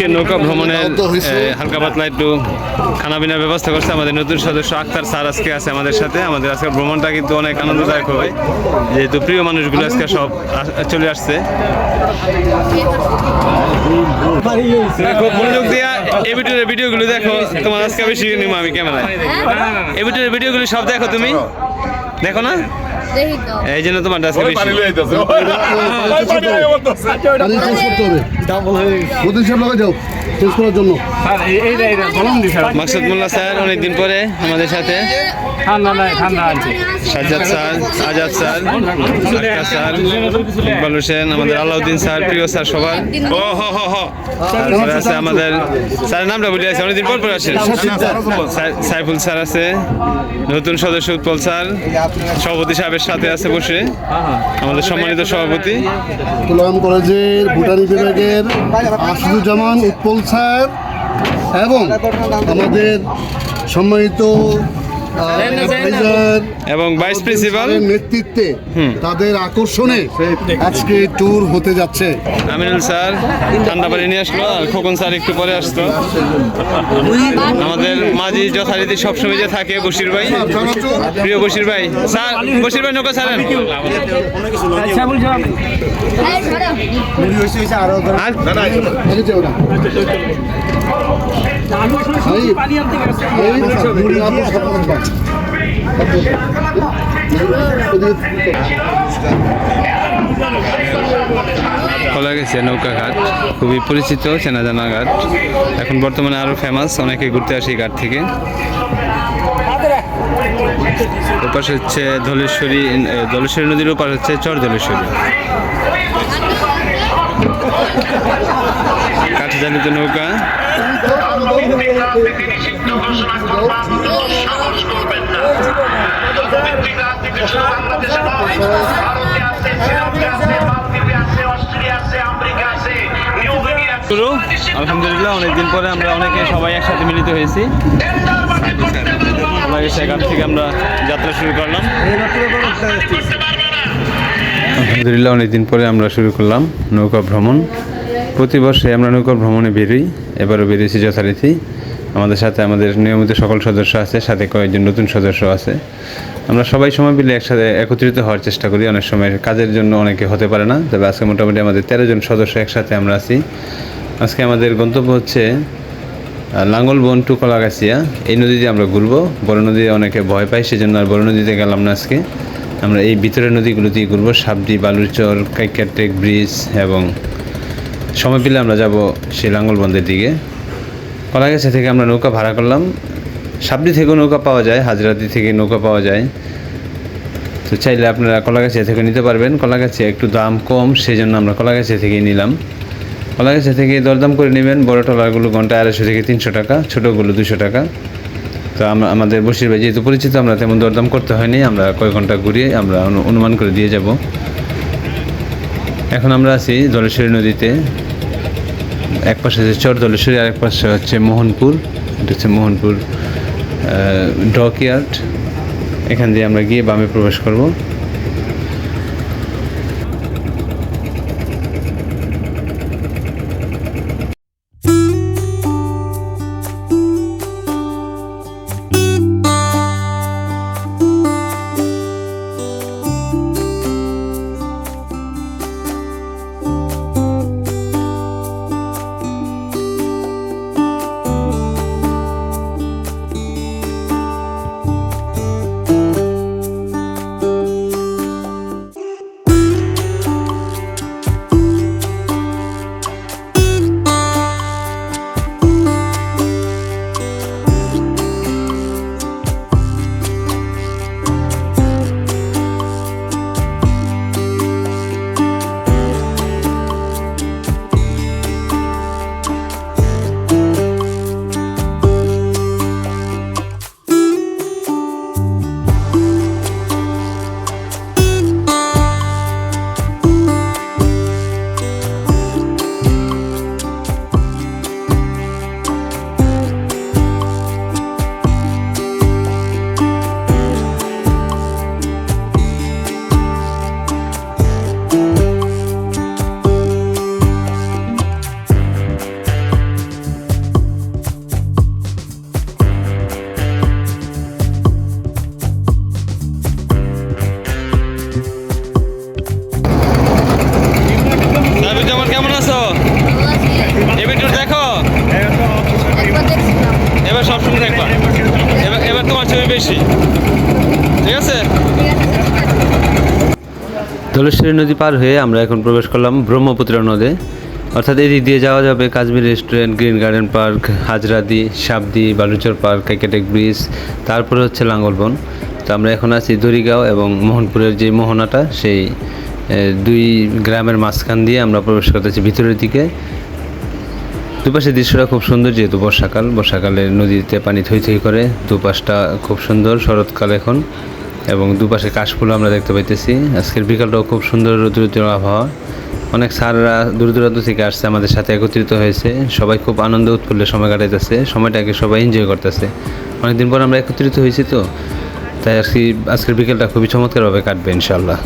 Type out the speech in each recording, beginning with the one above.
আজকে নৌকা ভ্রমণের হালকা পাতলা একটু খানা পিনার ব্যবস্থা করছে আমাদের নতুন সদস্য আক্তার স্যার আজকে আছে আমাদের সাথে। আমাদের আজকে ভ্রমণটা কিন্তু অনেক আনন্দদায়ক হবে। যেহেতু প্রিয় মানুষগুলো আজকে সব চলে আসছে। খুব মনোযোগ দিয়া এই ভিডিওর ভিডিওগুলো দেখো। তোমার আজকে বেশি নিবো আমি ক্যামেরায়। এই ভিডিওর ভিডিওগুলো সব দেখো তুমি। দেখো না? দেখি এই জন্য তোমার আজকে বেশি। যাও। চেঞ্জ করার জন্য। মাকসুদ মোল্লা স্যার অনেকদিন পরে আমাদের সাথে। Sajjad sir Azad sir Akhtar sir Iqbal Hossain আমাদের আলাউদ্দিন স্যার প্রিয় স্যার সবার। ও হো হো হো। তারপরে আছে আমাদের স্যারের নামটা বলে আছে অনেকদিন পর পর আসেন। সাইফুল স্যার আছে নতুন সদস্য উৎপল স্যার সভাপতি সাহেবের সাথে আছে বসে আমাদের সম্মানিত সভাপতি। কুলাম কলেজের ভুটানি বিভাগের আশিদুজ্জামান উৎপল স্যার এবং আমাদের সম্মানিত এবং ভাইস প্রিন্সিপাল নেতৃত্বে তাদের আকর্ষণে আজকে ট্যুর হতে যাচ্ছে। আমিনুল স্যার ঠান্ডা পানি নিয়ে আসলো আর খোকন স্যার একটু পরে আসতো। আমাদের মাঝি যথারীতি সবসময় যে থাকে বশির ভাই। প্রিয় বশির ভাই স্যার বশির ভাই নৌকা ছাড়েন। আর? খোলা গেছে নৌকা ঘাট, খুবই পরিচিত চেনা জানা ঘাট। এখন বর্তমানে আরও ফেমাস অনেকে ঘুরতে আসে ঘাট থেকে। ওপাশে হচ্ছে ধলেশ্বরী ধলেশ্বরী নদীর ওপার হচ্ছে চর ধলেশ্বরী কাঠজালিত নৌকা নিষিদ্ধ ঘোষণা করবার সাহস করবেন না পৃথিবীর শুধু বাংলাদেশে নয় ভারতে আছে শ্রীলঙ্কা আছে মালদ্বীপে আছে অস্ট্রেলিয়া আছে আমেরিকা আছে নিউ গিনি আছে শুরু আলহামদুলিল্লাহ অনেকদিন পরে আমরা অনেকে সবাই একসাথে মিলিত হয়েছি সবাই ঘাট থেকে আমরা যাত্রা শুরু করলাম আলহামদুলিল্লাহ অনেকদিন পরে আমরা শুরু করলাম নৌকা ভ্রমণ প্রতি বর্ষে আমরা নৌকা ভ্রমণে বেরোই এবারও বেরিয়েছি যথারীতি আমাদের সাথে আমাদের নিয়মিত সকল সদস্য আছে, সাথে কয়েকজন নতুন সদস্য আছে। আমরা সবাই সময় মিলে একসাথে একত্রিত হওয়ার চেষ্টা করি। অনেক সময় কাজের জন্য অনেকে হতে পারে না, তবে আজকে মোটামুটি আমাদের তেরো জন সদস্য একসাথে আমরা আছি। আজকে আমাদের গন্তব্য হচ্ছে লাঙ্গলবন টু কলাগাছিয়া। এই নদীতে আমরা ঘুরবো। বড় নদী অনেকে ভয় পায়, সেজন্য আর বড় নদীতে গেলাম না আজকে। আমরা এই ভিতরের নদীগুলোতেই ঘুরবো সাবডি বালুরচর কাইকাটেক ব্রিজ এবং সময় পেলে আমরা যাব সেই লাঙ্গলবন্দের দিকে। কলাগাছি থেকে আমরা নৌকা ভাড়া করলাম। সাবডি থেকেও নৌকা পাওয়া যায়, হাজরাতি থেকে নৌকা পাওয়া যায়। তো চাইলে আপনারা কলাগাছিয়া থেকে নিতে পারবেন। কলাগাছিয়া একটু দাম কম সেই জন্য আমরা কলাগাছিয়া থেকেই নিলাম। কলাগাছিয়া থেকে দরদাম করে নেবেন। বড় ট্রলারগুলো ঘণ্টা আড়াইশো থেকে তিনশো টাকা, ছোটোগুলো দুশো টাকা। তো আমরা, আমাদের বসির ভাই যেহেতু পরিচিত, আমরা তেমন দরদাম করতে হয়নি। আমরা কয়েক ঘণ্টা ঘুরিয়ে আমরা অনুমান করে দিয়ে যাব। এখন আমরা আছি জলেশ্বরী নদীতে। এক পাশে হচ্ছে চরদলেশ্বরী আর এক পাশে হচ্ছে মোহনপুর। এটা হচ্ছে মোহনপুর ডকইয়ার্ড এখান দিয়ে আমরা গিয়ে বামে প্রবেশ করব। বেশি। ঠিক আছে? ধলেশ্বরী নদী পার হয়ে আমরা এখন প্রবেশ করলাম ব্রহ্মপুত্র নদে। অর্থাৎ এদিক দিয়ে যাওয়া যাবে Kashmir restaurant, green garden park, হাজরাদি সাবদি বালুচর পার্ক কেকেটেক ব্রিজ, তারপরে হচ্ছে লাঙ্গলবন। তো আমরা এখন আছি দড়িগাঁও এবং মোহনপুরের যে মোহনাটা, সেই দুই গ্রামের মাঝখান দিয়ে আমরা প্রবেশ করতেছি ভিতরের দিকে। দুপাশের দৃশ্যটা খুব সুন্দর যেহেতু বর্ষাকাল। বর্ষাকালে নদীতে পানি থই থই করে। দুপাশটা খুব সুন্দর, শরৎকাল এখন। এবং দুপাশে কাশফুল আমরা দেখতে পাইতেছি। আজকের বিকালটাও খুব সুন্দর রৌদ্র আবহাওয়া। অনেক স্যাররা দূর দূরান্ত থেকে আসছে, আমাদের সাথে একত্রিত হয়েছে। সবাই খুব আনন্দ উৎফুল্লে সময় কাটাইতেছে। সময়টাকে সবাই এনজয় করতেছে। অনেকদিন পর আমরা একত্রিত হয়েছি তো। তাই আজকে আজকের বিকেলটা খুবই চমৎকারভাবে কাটবে ইনশাল্লাহ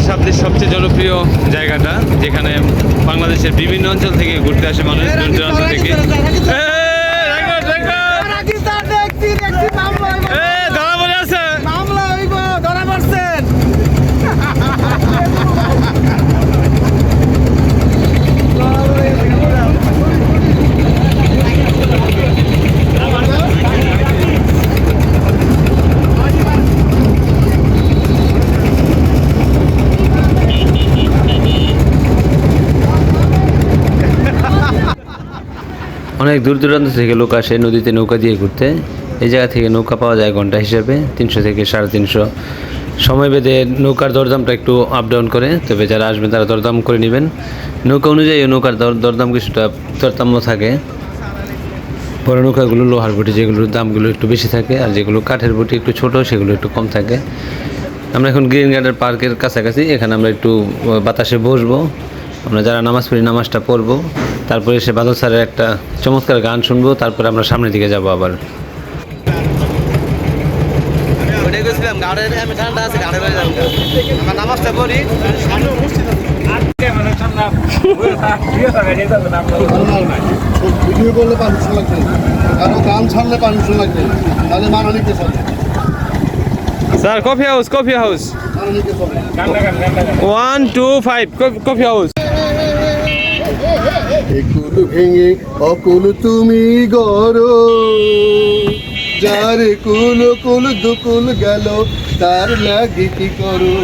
হচ্ছে সাবজির সবচেয়ে জনপ্রিয় জায়গাটা যেখানে বাংলাদেশের বিভিন্ন অঞ্চল থেকে ঘুরতে আসে মানুষ দূর দূরান্ত থেকে। অনেক দূর দূরান্ত থেকে লোক আসে নদীতে নৌকা দিয়ে ঘুরতে। এই জায়গা থেকে নৌকা পাওয়া যায় ঘণ্টা হিসাবে, তিনশো থেকে সাড়ে তিনশো। সময় বেঁধে নৌকার দরদামটা একটু আপ ডাউন করে, তবে যারা আসবেন তারা দরদাম করে নেবেন। নৌকা অনুযায়ী নৌকার দর দরদাম কিছুটা তারতম্য থাকে। বড় নৌকাগুলো লোহার বটি, যেগুলোর দামগুলো একটু বেশি থাকে, আর যেগুলো কাঠের বটি একটু ছোট, সেগুলো একটু কম থাকে। আমরা এখন গ্রিন গার্ডেন পার্কের কাছাকাছি, এখানে আমরা একটু বাতাসে বসবো। আমরা যারা নামাজ পড়ি নামাজটা পড়ব। তারপরে সে বাদল স্যারের একটা চমৎকার গান শুনব তারপরে আমরা সামনের দিকে যাব আবার। ভিডিও করলে পারমিশন লাগবে কারও গান ছাড়লে পারমিশন লাগবে তাহলে মানানিকে চলে sir coffee house coffee house one two five coffee house একুল ভেঙে অকুল তুমি গড়। যার কুল কুল দুকুল গেল, তার লাগে কি করো?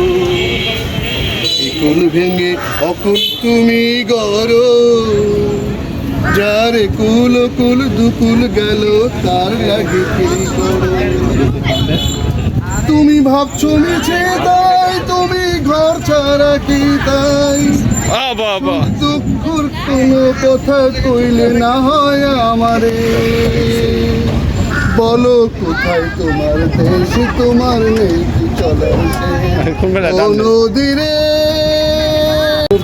একুল ভেঙে অকুল তুমি গড়। যার কুল কুল দুকুল গেল, তার লাগে কি করো? তুমি ভাবছ মিছে তাই, তুমি ঘর ছাড়া কি তাই? বাবা। দুঃখর কোনো কথা কইলে না হয় আমারে। বলো কোথায় তোমার দেশ তোমার নেই কি? নদীরে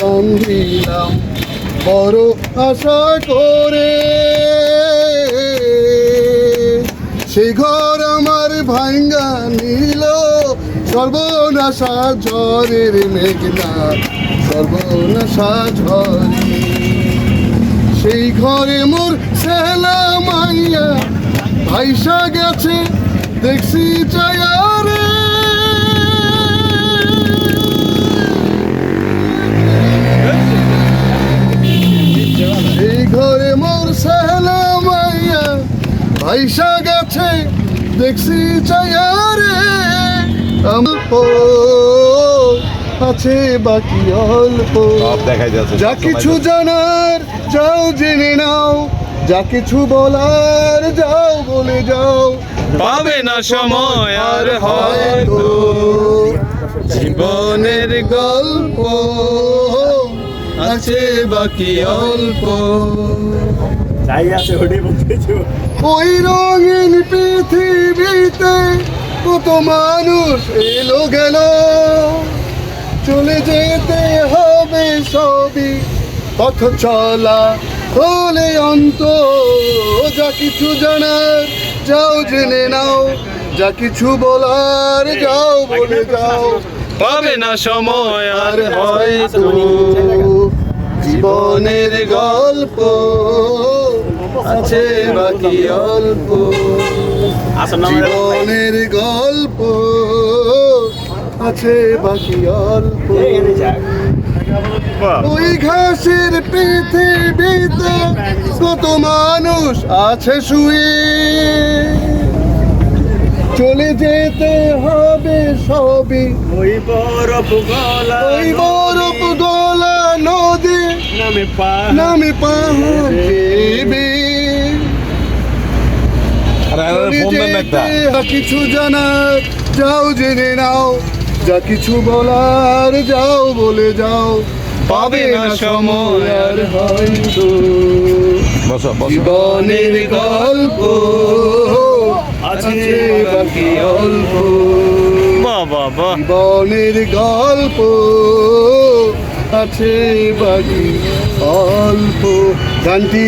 বান্ধিলাম বড় আশা করে। সেই ঘর আমার ভাঙ্গা নিল সর্বনাশা ঝড়ের মেঘনা। সর্বনাশা ঝরে সেই ঘরে মোর সেলা মাইয়া ভাইসা গেছে, দেখছি চায়ারে এই ঘরে মোর গেছে, দেখছি চায়ারে অল্প আছে বাকি অল্প। যা কিছু জানার যাও জেনে নাও। যা কিছু বলার যাও বলে যাও। পাবে না সময় আর হয়তো জীবনের গল্প আছে বাকি অল্প। যাই আছে ওটাই বলতেছো ওই রঙিন পৃথিবীতে কত মানুষ এলো গেল। চলে যেতে হবে সবই। পথ চলা হলে অন্ত যা কিছু জানার যাও জেনে নাও। যা কিছু বলার যাও বলে যাও পাবে না সময় আর হয়তো। জীবনের গল্প আছে বাকি অল্প। জীবনের গল্প আছে বাকি অল্প। ওই ঘাসের পৃথিবীতে কত মানুষ আছে শুয়ে। চলে যেতে হবে সবই। ওই বরফ গলা ওই বরফ গলা নদী। নামে পা নামে পাহাড় কিছু জানার যাও জেনে নাও। যা কিছু বলার যাও বলে যাও পাবে না সময় আর হয়তো। জীবনের গল্প আছে বাকি অল্প। জীবনের গল্প আছে বাকি অল্প। গানটি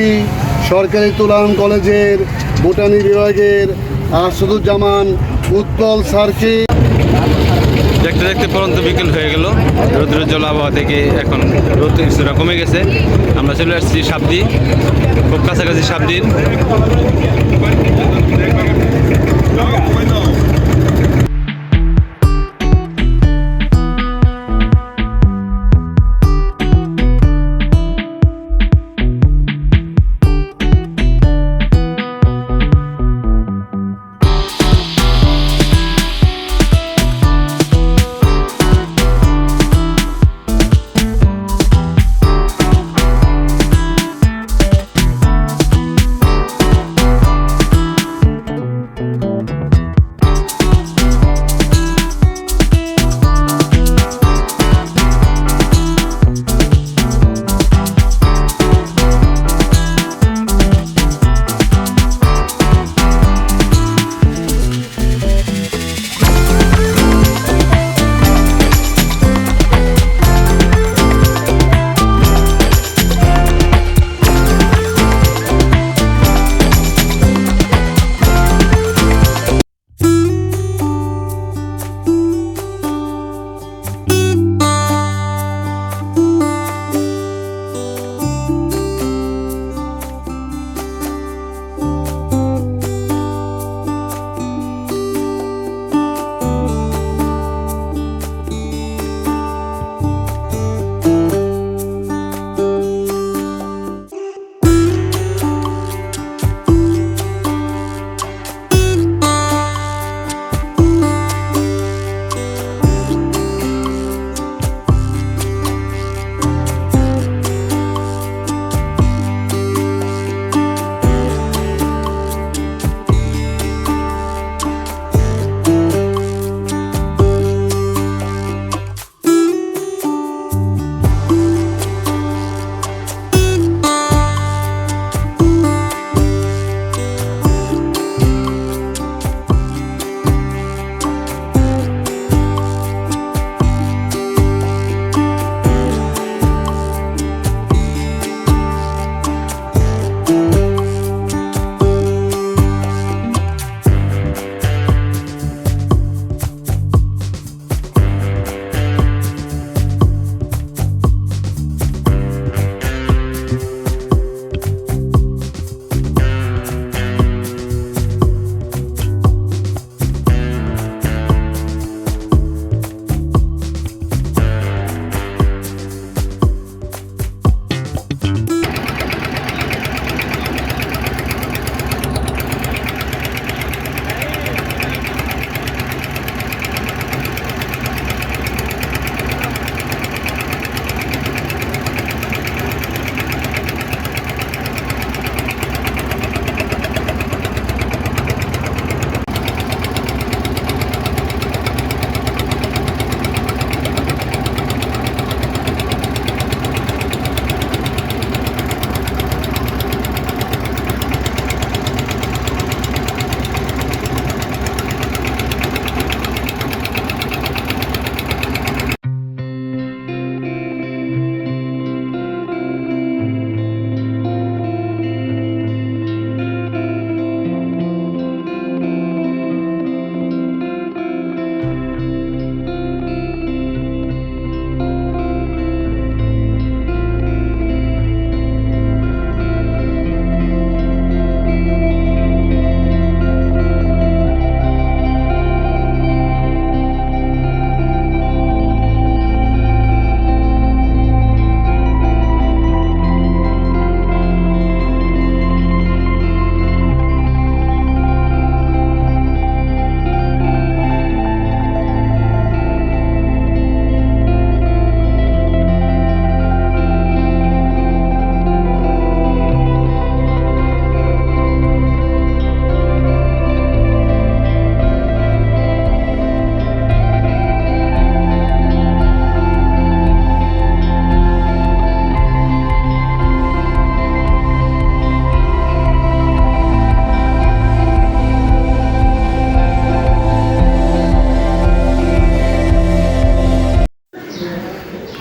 সরকারি তুলান কলেজের বোটানি বিভাগের আসাদুজ্জামান উৎপল স্যারকে দেখতে দেখতে পর্যন্ত বিকেল হয়ে গেল। জল আবহাওয়া থেকে এখন রোদ কিছুটা কমে গেছে। আমরা চলে আসছি সাবদি খুব কাছাকাছি সাবদিন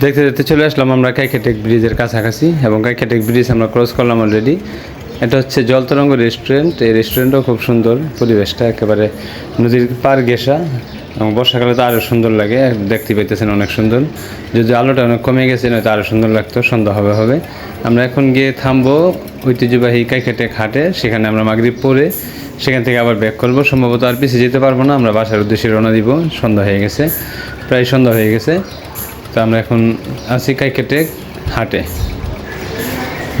দেখতে দেখতে চলে আসলাম আমরা কাইকেটেক ব্রিজের কাছাকাছি এবং কাইকেটেক ব্রিজ আমরা ক্রস করলাম অলরেডি এটা হচ্ছে জলতরঙ্গ রেস্টুরেন্ট এই রেস্টুরেন্টও খুব সুন্দর, পরিবেশটা একেবারে নদীর পার গেসা এবং বর্ষাকালে তো আরও সুন্দর লাগে, দেখতে পাইতেছেন অনেক সুন্দর। যদি আলোটা অনেক কমে গেছে, নয়তো আরও সুন্দর লাগতো, সন্ধ্যা হবে হবে। আমরা এখন গিয়ে থামবো ঐতিহ্যবাহী কাইকেটেক হাটে, সেখানে আমরা মাগরিব পরে সেখান থেকে আবার ব্যাক করব। সম্ভবত আর পিছিয়ে যেতে পারব না, আমরা বাসার উদ্দেশ্যে রওনা দিব, সন্ধ্যা হয়ে গেছে, প্রায় সন্ধ্যা হয়ে গেছে। তো আমরা এখন আছি কাইকেটেক হাটে।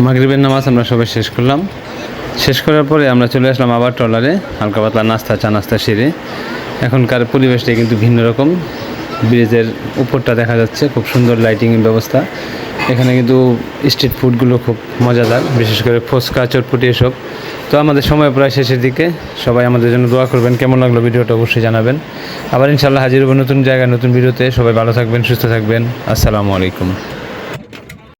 মাগরিবের নামাজ আমরা সবাই শেষ করলাম। শেষ করার পরে আমরা চলে আসলাম আবার ট্রলারে, হালকা পাতলা নাস্তা, চা নাস্তা সেরে। এখনকার পরিবেশটা কিন্তু ভিন্ন রকম। ব্রিজের উপরটা দেখা যাচ্ছে, খুব সুন্দর লাইটিংয়ের ব্যবস্থা। এখানে কিন্তু স্ট্রিট ফুডগুলো খুব মজাদার, বিশেষ করে ফুচকা, চটপটি এসব। তো আমাদের সময় প্রায় শেষের দিকে। সবাই আমাদের জন্য দোয়া করবেন। কেমন লাগল ভিডিওটা অবশ্যই জানাবেন। আবার ইনশাল্লাহ হাজির হব নতুন জায়গায়, নতুন ভিডিওতে। সবাই ভালো থাকবেন, সুস্থ থাকবেন। আসসালামু আলাইকুম।